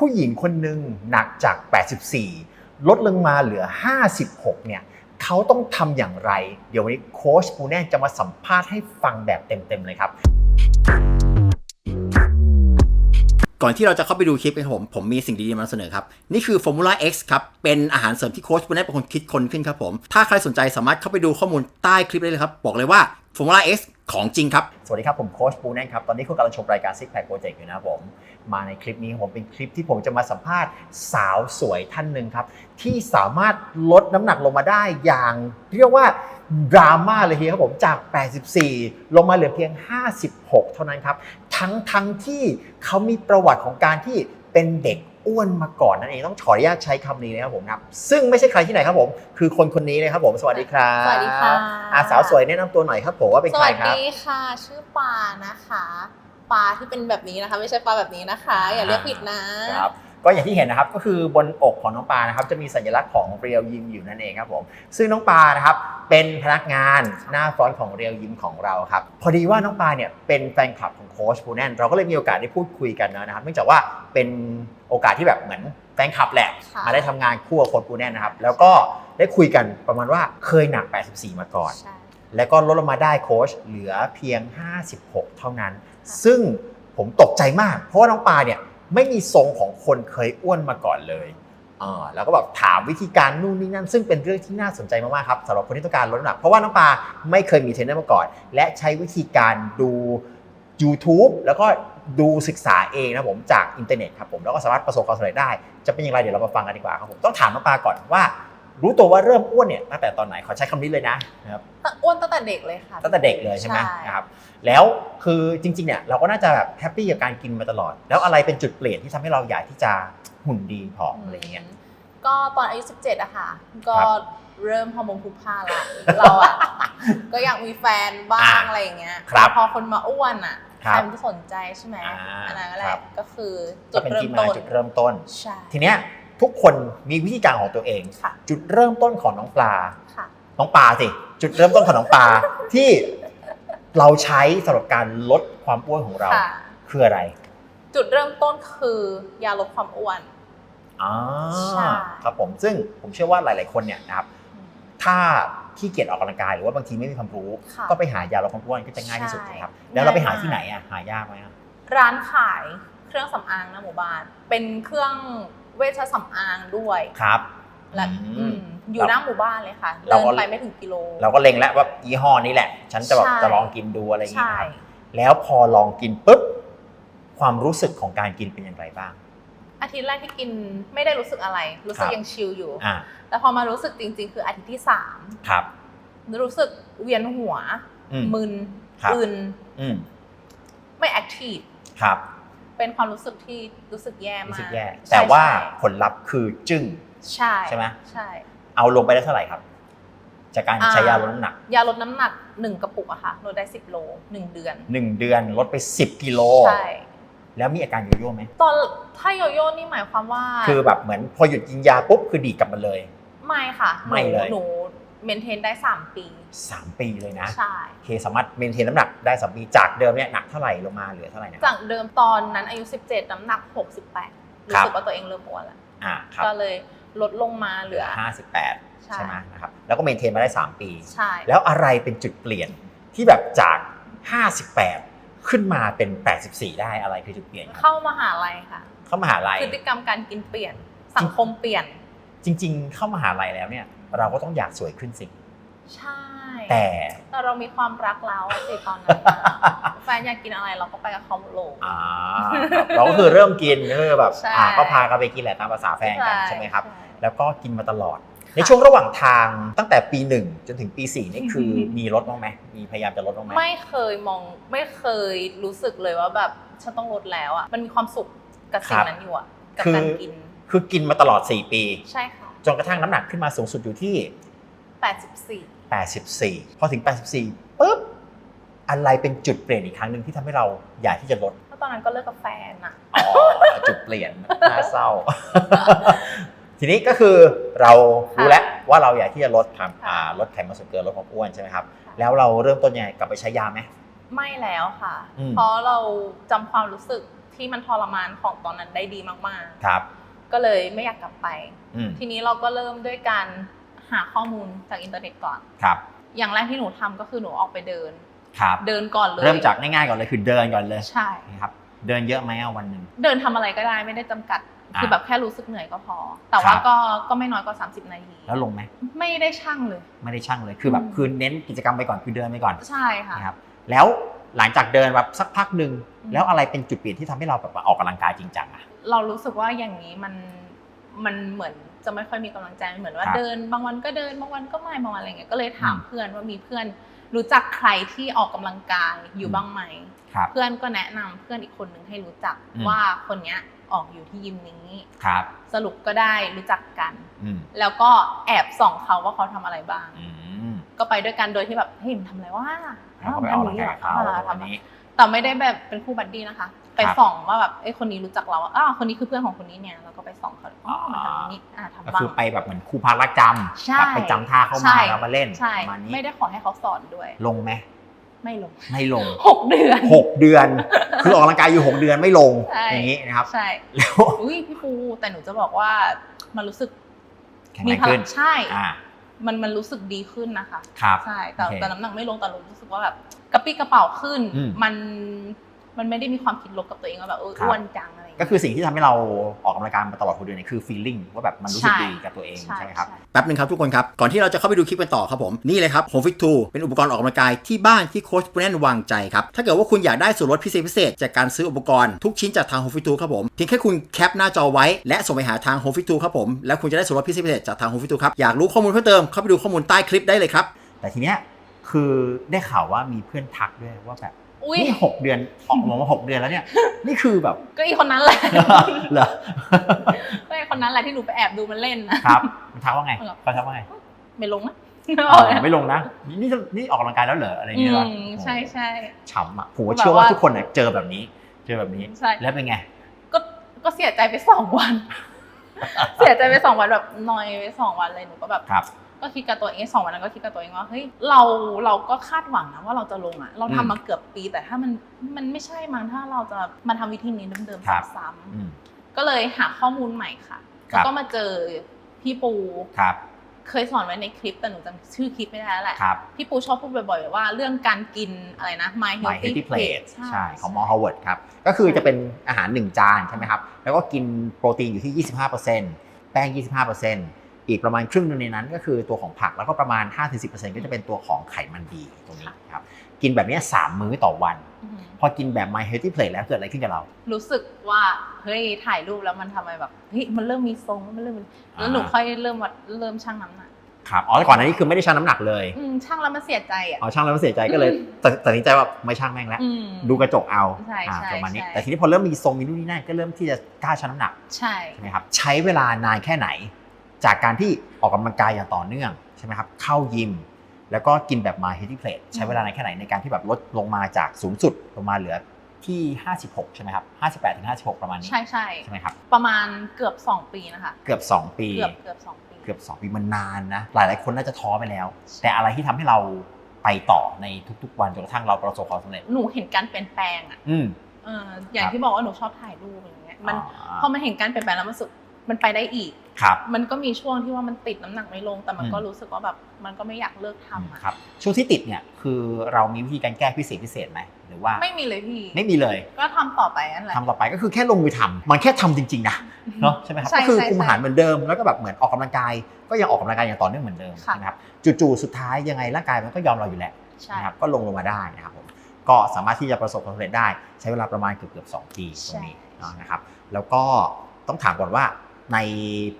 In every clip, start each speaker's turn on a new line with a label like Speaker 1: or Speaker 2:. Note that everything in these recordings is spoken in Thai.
Speaker 1: ผู้หญิงคนหนึ่งหนักจาก 84 ลดลงมาเหลือ 56 เนี่ยเขาต้องทำอย่างไร เดี๋ยววันนี้โค้ชปูแน่จะมาสัมภาษณ์ให้ฟังแบบเต็มๆเลยครับ
Speaker 2: ก่อนที่เราจะเข้าไปดูคลิปนะครับผม ผมมีสิ่งดีๆมาเสนอครับ นี่คือ Formula X ครับ เป็นอาหารเสริมที่โค้ชปุณณเป็นคนคิดคนขึ้นครับผม ถ้าใครสนใจสามารถเข้าไปดูข้อมูลใต้คลิปได้เลยครับ บอกเลยว่า Formula X ของจริงครับ
Speaker 1: สวัสดีครับ ผมโค้ชปูแน่ครับ ตอนนี้คุณกำลังชมรายการ Six Pack Project อยู่นะครับผม มาในคลิปนี้ผมเป็นคลิปที่ผมจะมาสัมภาษณ์สาวสวยท่านหนึ่งครับ ที่สามารถลดน้ำหนักลงมาได้อย่าง เรียกว่าดราม่าเลยทีเดียวครับผมจาก 84 ลงมาเหลือเพียง 56 เท่านั้นครับ ทั้งทั้งที่เขามีประวัติของการที่เป็นเด็กอ้วนมาก่อนนั่นเองต้องขออนุญาตใช้คำนี้นะครับผมครับซึ่งไม่ใช่ใครที่ไหนครับผม คือคนคนนี้เลยครับผมสวัสดีครับ
Speaker 3: สวัสดีค่ะ
Speaker 1: อาสาวสวยแนะนำตัวหน่อยครับผมว่าเป็น
Speaker 3: ส
Speaker 1: ใคร
Speaker 3: วัส
Speaker 1: ครับ
Speaker 3: ดีค่ะ ชื่อปานะคะปลาที่เป็นแบบนี้นะคะ ไม่ใช่ปลาแบบนี้นะคะ อย่าเรียกผิดนะ
Speaker 1: ครับ ก็อย่างที่เห็นนะครับก็คือบนอกของน้องปลานะครับจะมีสัญลักษณ์ของเรียวยิมอยู่นั่นเองครับผมซึ่งน้องปลานะครับเป็นพนักงานหน้าฟรอนต์ของเรียวยิมของเราครับพอดีว่าน้องปลาเนี่ยเป็นแฟนคลับของโค้ชปูแนนเราก็เลยมีโอกาสได้พูดคุยกันนะครับเนื่องจากว่าเป็นโอกาสที่แบบเหมือนแฟนคลับแหละ
Speaker 3: ค่ะ
Speaker 1: มาได้ทำงานคู่กับโค้ชปูแนนนะครับแล้วก็ได้คุยกันประมาณว่าเคยหนัก 84 มาก่อน
Speaker 3: ใช่
Speaker 1: แล้วก็ลดลงมาได้โค้ชเหลือเพียง 56 เท่านั้น ซึ่งผมตกใจมาก เพราะว่าน้องปลาเนี่ย ไม่มีทรงของคนเคยอ้วนมาก่อนเลยเออแล้วก็แบบถามวิธีการนู่นนี่นั่น ซึ่งเป็นเรื่องที่น่าสนใจมากๆครับสำหรับคนที่ต้องการลดน้ำหนัก เพราะว่าน้องปลาไม่เคยมีเทรนเนอร์มาก่อน และใช้วิธีการดู YouTube แล้วก็ดูศึกษาเองนะผมจากอินเทอร์เน็ตครับผมแล้วก็สามารถประสบความสำเร็จได้จะเป็นอย่างไรเดี๋ยวเรามาฟังกันดีกว่าครับผมต้องถามน้องปลาก่อนว่า รู้ตัวว่าเริ่มอ้วนเนี่ยตั้งแต่ตอนไหนขอใช้คำนี้เลยนะนะครับ
Speaker 3: แต่อ้วนตั้งแต่เด็กเลยค่ะ
Speaker 1: ตั้งแต่เด็กเลยใช่ไหม
Speaker 3: ใช่
Speaker 1: นะครับแล้วคือจริงๆเนี่ยเราก็น่าจะแบบแฮปปี้กับการกินมาตลอด แล้วอะไรเป็นจุดเปลี่ยนที่ทำให้เราอยากที่จะหุ่นดีผอมอะไรเงี้ย
Speaker 3: มก็ตอนอายุ 17อะค่ะ ก็
Speaker 1: ครับ
Speaker 3: เริ่มฮอร์โมนพลุกพล่านละเราอะ ก็อยากมีแฟนบ้าง
Speaker 1: อ่า
Speaker 3: อะไรอย่างเงี้ย
Speaker 1: ครับ
Speaker 3: พอคนมาอ้วนอะ
Speaker 1: ครั
Speaker 3: ใค
Speaker 1: บ
Speaker 3: รมันจะสนใจใช่ไหม
Speaker 1: อ่า
Speaker 3: อันนั้นแห
Speaker 1: ครั
Speaker 3: ละ
Speaker 1: บ
Speaker 3: ก็คือจุ
Speaker 1: ก็
Speaker 3: ด
Speaker 1: เป็น
Speaker 3: เริ่ม
Speaker 1: ที่มา
Speaker 3: ต้น
Speaker 1: จุดเริ่มต้น
Speaker 3: ใช่
Speaker 1: ทีเนี้ย ทุกคนมีวิธีการของตัวเอง
Speaker 3: ค่ะ
Speaker 1: จุดเริ่มต้นของน้องปลา
Speaker 3: ค่ะ
Speaker 1: น้องปลาสิ จุดเริ่มต้นของน้องปลา ที่เราใช้สำหรับการลดความอ้วนของเรา
Speaker 3: ค่ะ
Speaker 1: คืออะไร
Speaker 3: จุดเริ่มต้นคือยาลดความอ้วน
Speaker 1: อ่า
Speaker 3: ใช่
Speaker 1: ครับผมซึ่งผมเชื่อว่าหลาย ๆ คนเนี่ยนะครับ ถ้าขี้เกียจออกกำลังกายหรือว่าบางทีไม่มีความรู้
Speaker 3: ค่ะ
Speaker 1: ก็ไปหายาลดความอ้วนก็จะง่ายที่สุด
Speaker 3: ใช่
Speaker 1: นะครับ แล้วเราไปหา
Speaker 3: ง่ายมาก
Speaker 1: ที่ไหนอะหายากไหมอะ
Speaker 3: ร้านขายเครื่องสำอางหนะหมู่บ้าน เป็นเครื่อง เวชสำอางด้วย
Speaker 1: ครับ
Speaker 3: และ
Speaker 1: อืม
Speaker 3: อืมอยู่หน้าหมู่บ้านเลยค่ะ
Speaker 1: เรา
Speaker 3: เดิน
Speaker 1: ก็
Speaker 3: ไปไม่ถึงกิโล
Speaker 1: เราก็เล็งแล้วว่ายี่ห้อนี้แหละ ฉันจะแบบ
Speaker 3: ใช่
Speaker 1: จะลองกินดูอะไรอย่างเงี้ย
Speaker 3: ใช่
Speaker 1: ครับแล้วพอลองกินปุ๊บความรู้สึกของการกินเป็นอย่างไรบ้าง
Speaker 3: อาทิตย์แรกที่กินไม่ได้รู้สึกอะไร รู้สึก
Speaker 1: ครับ
Speaker 3: ยังชิลอยู่
Speaker 1: อ่า
Speaker 3: แต่พอมารู้สึกจริง ๆ คืออาทิตย์ที่สาม
Speaker 1: ครับ
Speaker 3: รู้สึกเวียนหัว
Speaker 1: อืม
Speaker 3: มึน
Speaker 1: ครับ
Speaker 3: อึน
Speaker 1: อืม
Speaker 3: ไม่แอคทีฟ
Speaker 1: ครับ
Speaker 3: เป็นความรู้สึกที่รู้สึกแย่
Speaker 1: รู้
Speaker 3: มาก
Speaker 1: สึกแย่
Speaker 3: ใช่
Speaker 1: แต่ว่า
Speaker 3: ใช่
Speaker 1: ผลลัพธ์คือจึ้ง
Speaker 3: ใช่
Speaker 1: ใช่ไหม
Speaker 3: ใช่
Speaker 1: เอาลงไปได้เท่าไหร่ครับ จากการใช้ยาลดน้ำหนัก
Speaker 3: ยาลดน้ำหนักหนึ่งกระปุกอะค่ะลดได้สิบโลหนึ่งเดือน
Speaker 1: หนึ่งเดือนลดไป 10 กิโล
Speaker 3: ใช่
Speaker 1: แล้วมีอาการโยโย่ไหม
Speaker 3: ตอนถ้าโยโย่นี่หมายความว่า
Speaker 1: คือแบบเหมือนพอหยุดกินยาปุ๊บคือดีดกลับมาเลย
Speaker 3: ไม่ค่ะหนู
Speaker 1: ไม่เลย
Speaker 3: หนู เมนเทนได้สามปี
Speaker 1: 3 ปีเลยนะ
Speaker 3: ใช่
Speaker 1: โอเคสามารถเมนเทนน้ำหนักได้สามปีจากเดิมเนี่ยหนักเท่าไหร่ลงมาเหลือเท่าไหร่นะ
Speaker 3: จากเดิมตอนนั้นอายุ 17 น้ำหนัก 68 รู้สึกว่าตัวเองเริ่มอ้วนแล้ว
Speaker 1: อ่าครับ
Speaker 3: ก็เลยลดลงมาเห
Speaker 1: เห
Speaker 3: ลื
Speaker 1: ลื
Speaker 3: อ
Speaker 1: อ 58
Speaker 3: ใช่
Speaker 1: ใช่ไหมนะครับแล้วก็เมนเทนมาได้ 3 ปี
Speaker 3: ใช่
Speaker 1: แล้วอะไรเป็นจุดเปลี่ยนที่แบบจาก 58 ขึ้นมาเป็น 84 ได้อะไรคือจุดเปลี่ยนครับ
Speaker 3: เข้ามาหาลัยค่ะ
Speaker 1: เข้ามหาลัย
Speaker 3: พฤติกรรมการกินเปลี่ยน สังคมเปลี่ยน
Speaker 1: จริง ๆ เข้ามหาลัยแล้วเนี่ย เราก็ต้องอยากสวยขึ้นสิ
Speaker 3: ใช่
Speaker 1: แต่
Speaker 3: แต่เรามีความรักแล้วอะสิตอนนั้นอะแฟนอยากกินอะไรเราก็ไปกับเขาหมดโลก
Speaker 1: อ่าครับเราก็คือเริ่มกินก็คือแบบ
Speaker 3: ใช่
Speaker 1: อ่าก็พากันไปกินแหละตามภาษาแฟนกัน
Speaker 3: ใช่
Speaker 1: ใช่ไหมครับ
Speaker 3: ใช่
Speaker 1: แล้วก็กินมาตลอด ในช่วงระหว่างทางตั้งแต่ปีหนึ่งจนถึงปีสี่นี่คือมีลดบ้างไหมมีพยายามจะลดบ้างไหม
Speaker 3: ไม่เคยมองไม่เคยรู้สึกเลยว่าแบบฉันต้องลดแล้วอะมันมีความสุขกับสิ่งนั้นอยู่อะกับ
Speaker 1: คือ
Speaker 3: การกิน
Speaker 1: คือกินมาตลอด 4 ปี
Speaker 3: ใช่ค่ะ
Speaker 1: จนกระทั่งน้ำหนักขึ้นมาสูงสุดอยู่ที่
Speaker 3: 84
Speaker 1: 84 พอถึง 84ปุ๊บอะไรเป็นจุดเปลี่ยนอีกครั้งหนึ่งที่ทำให้เราอยากที่จะลด
Speaker 3: แล้วตอนนั้นก็เลิกกับแฟนอะ
Speaker 1: อ๋อจุดเปลี่ยนน่าเศร้า ทีนี้ก็คือเรารู้แล้วว่าเราอยากที่จะลดความอ่าลดไขมันส่วนเกินลดความอ้วนใช่ไหมครับ แล้วเราเริ่มต้นยังไงกลับไปใช้ยาไหม
Speaker 3: ไม่แล้วค่ะ
Speaker 1: อืม
Speaker 3: เพราะเราจำความรู้สึกทที่มันทรมานของตอนนั้นได้ดีมาก
Speaker 1: ครับ
Speaker 3: ๆ ก็เลยไม่อยากกลับไป
Speaker 1: อืม
Speaker 3: ทีนี้เราก็เริ่มด้วยการหาข้อมูลจากอินเทอร์เน็ตก่อน
Speaker 1: ครับ
Speaker 3: อย่างแรกที่หนูทำก็คือหนูออกไปเดิน
Speaker 1: ครับ
Speaker 3: เดินก่อนเลย
Speaker 1: เริ่มจากง่ายๆก่อนเลยคือเดินก่อนเลย
Speaker 3: ใช่
Speaker 1: นะครับเดินเยอะไหมอะวันหนึ่ง
Speaker 3: เดินทำอะไรก็ได้ไม่ได้จำกัด
Speaker 1: อ่า
Speaker 3: คือแบบแค่รู้สึกเหนื่อยก็พอ แต่ว่า
Speaker 1: ครับ
Speaker 3: ก็ก็ไม่น้อยกว่า 30 นาที
Speaker 1: แล้วลงไหม
Speaker 3: ไม่ได้ช่างเลย
Speaker 1: ไม่ได้ช่างเลยคือแบบ
Speaker 3: อืม
Speaker 1: คือเน้นกิจกรรมไปก่อนคือเดินไปก่อน
Speaker 3: ใช่ค่ะ
Speaker 1: นะครับแล้ว หลังจากเดินแบบสักพักหนึ่ง
Speaker 3: อืม
Speaker 1: แล้วอะไรเป็นจุดเปลี่ยนที่ทำให้เราแบบว่าออกกำลังกายจริงจังอะ
Speaker 3: เรารู้สึกว่าอย่างนี้มันมันเหมือนจะไม่ค่อยมีกำลังใจเหมือนว่า
Speaker 1: ครับ
Speaker 3: เดินบางวันก็เดินบางวันก็ไม่บางวันอะไรเงี้ยก็เลยถาม
Speaker 1: อืม
Speaker 3: เพื่อนว่ามีเพื่อน รู้จักใครที่ออกกำลังกายอยู่บ้างไหม
Speaker 1: ครับ
Speaker 3: เพื่อนก็แนะนำเพื่อนอีกคนหนึ่งให้รู้จัก
Speaker 1: อืม
Speaker 3: ว่าคนเนี้ยออกอยู่ที่ยิมนี้
Speaker 1: ครับ
Speaker 3: สรุปก็ได้รู้จักกัน
Speaker 1: อืม
Speaker 3: แล้วก็แอบส่องเขาว่าเขาทำอะไรบ้าง
Speaker 1: อืม
Speaker 3: ก็ไปด้วยกันโดยที่แบบเฮ้ยมันทำอะไรวะ
Speaker 1: แล้วก็ไปออกกำลังกายกับเขา
Speaker 3: อ่
Speaker 1: วัน
Speaker 3: ทำ
Speaker 1: นี้
Speaker 3: แต่ไม่ได้แบบเป็นคู่บัดดี้นะคะ ไป
Speaker 1: ครับ
Speaker 3: ส่องว่าแบบเอ้ยคนนี้รู้จักเราอะอ้าวคนนี้คือเพื่อนของคนนี้เนี่ยแล้วก็ไปส่องเขาอ๋อมันทำอย่างนี้อ่า
Speaker 1: ก็
Speaker 3: ทำบ้าง
Speaker 1: คือไปแบบเหมือนครูพารักจำ
Speaker 3: ใช่
Speaker 1: แบบไปจำท่าเข้า
Speaker 3: ใช่
Speaker 1: มาแล้วมาเล่น
Speaker 3: ใช่
Speaker 1: ประมาณนี้
Speaker 3: ไม่ได้ขอให้เขาสอนด้วย
Speaker 1: ลงไหม
Speaker 3: ไม่ลง
Speaker 1: ไม่ลง
Speaker 3: หกเดือน
Speaker 1: หกเดือน คือออกกำลังกายอยู่หกเดือนไม่ลง
Speaker 3: ใช่
Speaker 1: อย่างนี้นะครับ
Speaker 3: ใช่
Speaker 1: แล้ว
Speaker 3: อุ้ยพี่ปูแต่หนูจะบอกว่ามันรู้สึก
Speaker 1: แข็งแรงขึ้น
Speaker 3: พลังใช่
Speaker 1: อ่า
Speaker 3: มันมันรู้สึกดีขึ้นนะคะ
Speaker 1: ครับ
Speaker 3: ใช่แต่
Speaker 1: โอเค
Speaker 3: แต่น้ำหนักไม่ลงแต่รู้สึกว่าแบบกระปี้กระเป๋าขึ้น
Speaker 1: อืม
Speaker 3: มัน มันไม่ได้มีความคิดลบกับตัวเองว่าแบบเออ
Speaker 1: ครับ
Speaker 3: อ้วนจังอะไรอย่าง
Speaker 1: ก็
Speaker 3: เงี้ย
Speaker 1: คือสิ่งที่ทำให้เราออกกำลังกายมาตลอดหกเดือนเนี่ยคือ feeling ว่าแบบมันรู้สึก
Speaker 3: ใช่
Speaker 1: ดีกับตัวเอง
Speaker 3: ใช่
Speaker 1: ใช่ไหมครับ
Speaker 3: ใช่
Speaker 2: แป๊บนึงครับทุกคนครับ ก่อนที่เราจะเข้าไปดูคลิปกันต่อครับผม นี่เลยครับ Home Fit 2เป็นอุปกรณ์ออกกำลังกายที่บ้านที่โค้ชปุแนนวางใจครับ ถ้าเกิดว่าคุณอยากได้ส่วนลดพิเศษพิเศษจากการซื้ออุปกรณ์ทุกชิ้นจากทาง Home Fit 2ครับผมเพียงแค่คุณแคปหน้าจอไว้ และส่งไปหาทาง Home Fit 2ครับผมแล้วคุณจะได้ส่วนลดพิเศษพิเศษจากทาง Home Fit 2ครับอยากรู้ข้อมูลเพิ่มเติมเข้าไปดูข้อมูลใต้คลิปได้เลยครับ
Speaker 1: แต่ทีเนี้ยคือได้ข่าวว่ามีเพื่อนทักด้วยว่าแบบ
Speaker 3: อุ้ย
Speaker 1: นี่หกเดือนออกมามาหกเดือนแล้วเนี่ย นี่คือแบบ
Speaker 3: ก็อีคนนั้นแหละ
Speaker 1: เหรอ
Speaker 3: ก็อีคนนั้นแหละที่หนูไปแอบดูมันเล่นนะครับ
Speaker 1: มันทักว่าไงเขาทักว่าไง
Speaker 3: ไม่ลงนะ
Speaker 1: อ๋อไม่ลงนะ นี่จะนี่ออกกำลังกายแล้วเหรออะไรอย่าง
Speaker 3: อื
Speaker 1: เงี้ยเหรอ
Speaker 3: มใช่ใช่
Speaker 1: ฉ่ำอะผมว่าเชื่อว่าทุกคนเนี่ยเจอแบบนี้ เจอแบบนี้
Speaker 3: ใช่
Speaker 1: แล้วเป็นไง
Speaker 3: ก็ก็เสียใจไปสองวัน เสียใจไปสองวันแบบนอยไปสองวันเลยหนูก็แบบ
Speaker 1: ครับ
Speaker 3: ก็คิดกับตัวเองสองวันนั้นก็คิดกับตัวเองว่าเฮ้ยเราเราก็คาดหวังนะว่าเราจะลงอะ เราทำ
Speaker 1: อืม
Speaker 3: มาเกือบปีแต่ถ้ามันมันไม่ใช่มั้งถ้าเราจะมาทำวิธีนี้เดิม
Speaker 1: ครับ
Speaker 3: ๆซ้ำ
Speaker 1: อืม
Speaker 3: ๆก็เลยหาข้อมูลใหม่ค่ะ
Speaker 1: ครับ
Speaker 3: แล้วก็มาเจอพี่ปู
Speaker 1: ครับ
Speaker 3: เคยสอนไว้ในคลิปแต่หนูจำชื่อคลิปไม่ได้แล้วแหละ
Speaker 1: ครับ
Speaker 3: พี่ปูชอบพูดบ่อยๆว่าเรื่องการกินอะไรนะ My
Speaker 1: My
Speaker 3: Healthy
Speaker 1: Healthy
Speaker 3: Plate
Speaker 1: Plate ใช่ของมอฮาวเวิร์ดครับ ก็คือจะเป็นอาหาร 1 จานใช่ไหมครับ แล้วก็กินโปรตีนอยู่ที่ 25%แป้ง 25% อีกประมาณครึ่งหนึงในนั้นก็คือตัวของผักแล้วก็ประมาณ 5-10%ก็จะเป็นตัวของไขมันดีตรงนี้ครับกินแบบเนี้ย3มื้อต่อวัน
Speaker 3: อือหือ
Speaker 1: พอกินแบบ My Healthy Plate แล้วเกิดอะไรขึ้นกับเรา
Speaker 3: รู้สึกว่าเฮ้ยถ่ายรูปแล้วมันทำไมแบบเฮ้ยมันเริ่มมีทรงมันเริ่มมีแล้วหนู
Speaker 1: อ่า
Speaker 3: ค่อยเริ่มวัดเริ่มชั่งน้ำหนัก
Speaker 1: ครับอ๋อแต่ก่อนหน้านี้คือไม่ได้ชั่งน้ำหนักเลย
Speaker 3: อืมชั่งแล้วมันเสียใจอะ
Speaker 1: อ๋อชั่งแล้วมันเสียใจก็เลยตัดตัดสินใจว่าไม่ชั่งแม่งแล้ว
Speaker 3: อืม
Speaker 1: ดูกระจกเอา
Speaker 3: ใช่
Speaker 1: อ่า
Speaker 3: ใช่
Speaker 1: ประมาณนี้
Speaker 3: ใช่
Speaker 1: แต่ทีนี้พอเริ่มมีทรงมีนู่นนี่นั่นก็เริ่มที่จะกล้าชั่งน้ำหนัก
Speaker 3: ใช่
Speaker 1: ใช่ไหมครับใช้เวลานานแค่ไหน จากการที่ออกกำลังกายอย่างต่อเนื่องใช่ไหมครับเข้ายิม แล้วก็กินแบบ My Healthy Plate ใช้เวลานานแค่ไหนในการที่แบบลดลงมาจากสูงสุดลงมาเหลือที่ 56 ใช่ไหมครับ 58ถึง56 ประมาณนี้
Speaker 3: ใช่ใช่
Speaker 1: ใช่ไหมครับ
Speaker 3: ประมาณเกือบ 2 ปีนะคะ
Speaker 1: เกือบ 2 ปี
Speaker 3: เกือบเกือบสองปี
Speaker 1: เกือบ 2 ปีมันนานนะ หลายหลายๆคนน่าจะท้อไปแล้ว แต่อะไรที่ทำให้เราไปต่อในทุกๆ วันจนกระทั่งเราประสบความสำเร็จ
Speaker 3: หนูเห็นการเปลี่ยนแปลงอะ
Speaker 1: อืม
Speaker 3: เอออย่าง
Speaker 1: ครับ
Speaker 3: ที่บอกว่าหนูชอบถ่ายรูปอย่างเงี้ย มัน
Speaker 1: อ่า
Speaker 3: พอมันเห็นการเปลี่ยนแปลงแล้วมันรู้สึก มันไปได้อีก
Speaker 1: ครับ
Speaker 3: มันก็มีช่วงที่ว่ามันติดน้ำหนักไม่ลง แต่มันก็
Speaker 1: อืม
Speaker 3: รู้สึกว่าแบบมันก็ไม่อยากเลิกทำอะ
Speaker 1: ครับ ช่วงที่ติดเนี่ยคือเรามีวิธีการแก้พิเศษพิเศษไหมหรือว่า
Speaker 3: ไม่มีเลยพี่
Speaker 1: ไม่มีเลย
Speaker 3: ก็ทำต่อไปนั่นแหละ
Speaker 1: ทำต่อไปก็คือแค่ลงมือทำมันแค่ทำจริงๆนะเนาะใช่ไหมครับ
Speaker 3: ใช่
Speaker 1: ก็คือ
Speaker 3: ใช่
Speaker 1: คุมอาหาร
Speaker 3: ใช่
Speaker 1: เหมือนเดิมแล้วก็แบบเหมือนออกกำลังกาย ก็ยังออกกำลังกายอย่างต่อเนื่องเหมือนเดิม
Speaker 3: ค่ะ
Speaker 1: ใช่ไหมครับจู่ๆสุดท้ายยังไงร่างกายมันก็ยอมเราอยู่แหละ
Speaker 3: ใช่
Speaker 1: นะครับก็ลงลงมาได้นะครับผมก็สามารถที่จะประสบความสำเร็จได้ใช้เวลาประมาณเกือบเกือบๆสองปีตรงนี้เนาะนะครับ แล้วก็ต้องถามก่อนว่า ใน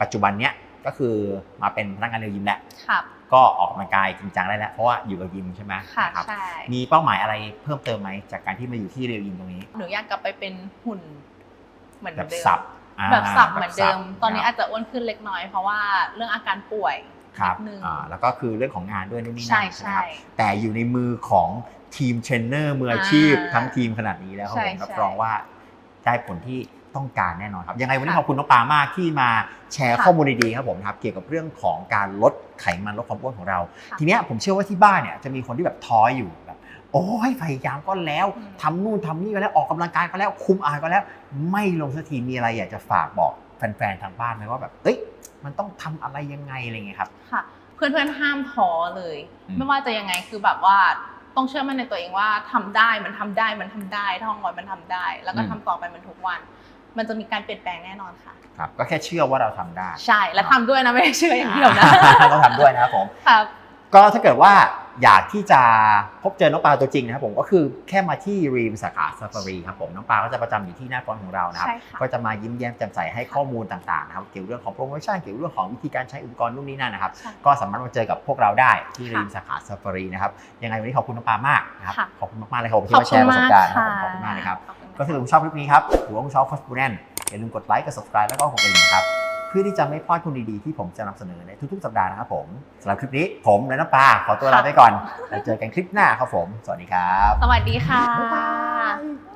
Speaker 1: ปัจจุบันเนี้ยก็คือมาเป็นพนักงานเรียนยิมแล้ว
Speaker 3: ครับ
Speaker 1: ก็ออกกำลังกายจริงจังได้แล้วเพราะว่าอยู่กับยิมใช่ไหม
Speaker 3: ค่ะ
Speaker 1: นะครับ
Speaker 3: ใช่
Speaker 1: มีเป้าหมายอะไรเพิ่มเติมไหมจากการที่มาอยู่ที่เรียวยิมตรงนี้
Speaker 3: หนูอยากกลับไปเป็นหุ่นเหมือน
Speaker 1: แบบ
Speaker 3: เดิม
Speaker 1: สับอ่า
Speaker 3: แบบสับเหมือนเดิม
Speaker 1: แบบสับ
Speaker 3: ตอนนี้ะอาจจะอ้วนขึ้นเล็กน้อยเพราะว่าเรื่องอาการป่วย
Speaker 1: ครับ
Speaker 3: นิดนึง
Speaker 1: อ่าแล้วก็คือเรื่องของงานด้วยนู่นนี่
Speaker 3: ใช่
Speaker 1: นั่นใช่ไหม
Speaker 3: ใช่
Speaker 1: ครับแต่อยู่ในมือของทีมเทรนเนอร์มืออาชีพ
Speaker 3: อ่า
Speaker 1: ทั้งทีมขนาดนี้แล้วครับ
Speaker 3: ใช่
Speaker 1: ผมรับ
Speaker 3: ใช่
Speaker 1: รองว่าได้ผลที่ ต้องการแน่นอนครับยังไงวันนี้
Speaker 3: ค่ะ
Speaker 1: ขอบคุณน้องปามากที่มาแชร์
Speaker 3: ค่ะ
Speaker 1: ข้อมูลดีๆครับผมครับเกี่ยวกับเรื่องของการลดไขมันลดความอ้วนของเรา
Speaker 3: ค่ะ
Speaker 1: ทีเนี้ยผมเชื่อว่าที่บ้านเนี่ยจะมีคนที่แบบท้ออยู่แบบโอ้ยพยายามก็แล้ว
Speaker 3: อืม
Speaker 1: ทำนู่นทำนี่ก็แล้วออกกำลังกายก็แล้วคุมอาหารก็แล้ว ไม่ลงสักทีมีอะไรอยากจะฝากบอกแฟนๆทางบ้านไหมว่าแบบเอ้ยมันต้องทำอะไรยังไงอะไรเงี้ยครับ
Speaker 3: ค่ะ เพื่อนๆห้ามท้อเลย
Speaker 1: อืม
Speaker 3: ไม่ว่าจะยังไงคือแบบว่าต้องเชื่อมั่นในตัวเองว่าทำได้มันทำได้มันทำได้ท่องไว้มันทำได้ แล้วก็ทำต่อไปมันทุกวัน มันจะมีการเปลี่ยนแปลงแน่นอนค่ะ
Speaker 1: ครับก็แค่เชื่อว่าเราทำได้
Speaker 3: ใช่และทำด้วยนะไม่ได้เชื่ออย่างเดียวนะ
Speaker 1: ต้องทำด้วยนะครับผม
Speaker 3: ครับ
Speaker 1: ก็ถ้าเกิดว่าอยากที่จะพบเจอน้องปลาตัวจริงนะครับผมก็คือแค่มาที่รีมสาขาซาฟารีครับผมน้องปลาก็จะประจำอยู่ที่หน้าฟอนต์ของเรานะครับ
Speaker 3: ใช่ค่ะ
Speaker 1: ก็จะมายิ้มแย้มแจ่มใสให้ข้อมูลต่างๆนะครับเกี่ยวเรื่องของโปรโมชั่นเกี่ยวเรื่องของวิธีการใช้อุปกรณ์นู่นนี่นั่นนะครับ
Speaker 3: ใช่
Speaker 1: ก็สามารถมาเจอกับพวกเราได้ที่
Speaker 3: ค่ะ
Speaker 1: รีมสาขาซาฟารีนะครับยังไงวันนี้ขอบคุณน้องปลามากนะครับ
Speaker 3: ค่ะ
Speaker 1: ขอบคุณมากๆเลยครับผมที่มาแชร์ประสบการณ์นะครับผมขอบคุณมากเลยครับ
Speaker 3: ขอบคุณ
Speaker 1: ก็ถ้าเกิดคุณชอบคลิปนี้ครับหรือว่าคุณชอบคอสปูแนนอย่าลืมกดไลค์กด subscribe แล้วก็กดกระดิ่งนะครับเพื่อที่จะไม่พลาดคุณดีๆที่ผมจะนำเสนอในทุกๆ สัปดาห์นะครับผมสำหรับคลิปนี้ผมและน้ำปลาขอตัวลาไปก่อนแล้วเจอกันคลิปหน้าครับผม สวัสดีครับ
Speaker 3: สวัสดีค่ะ
Speaker 1: บ๊ายบาย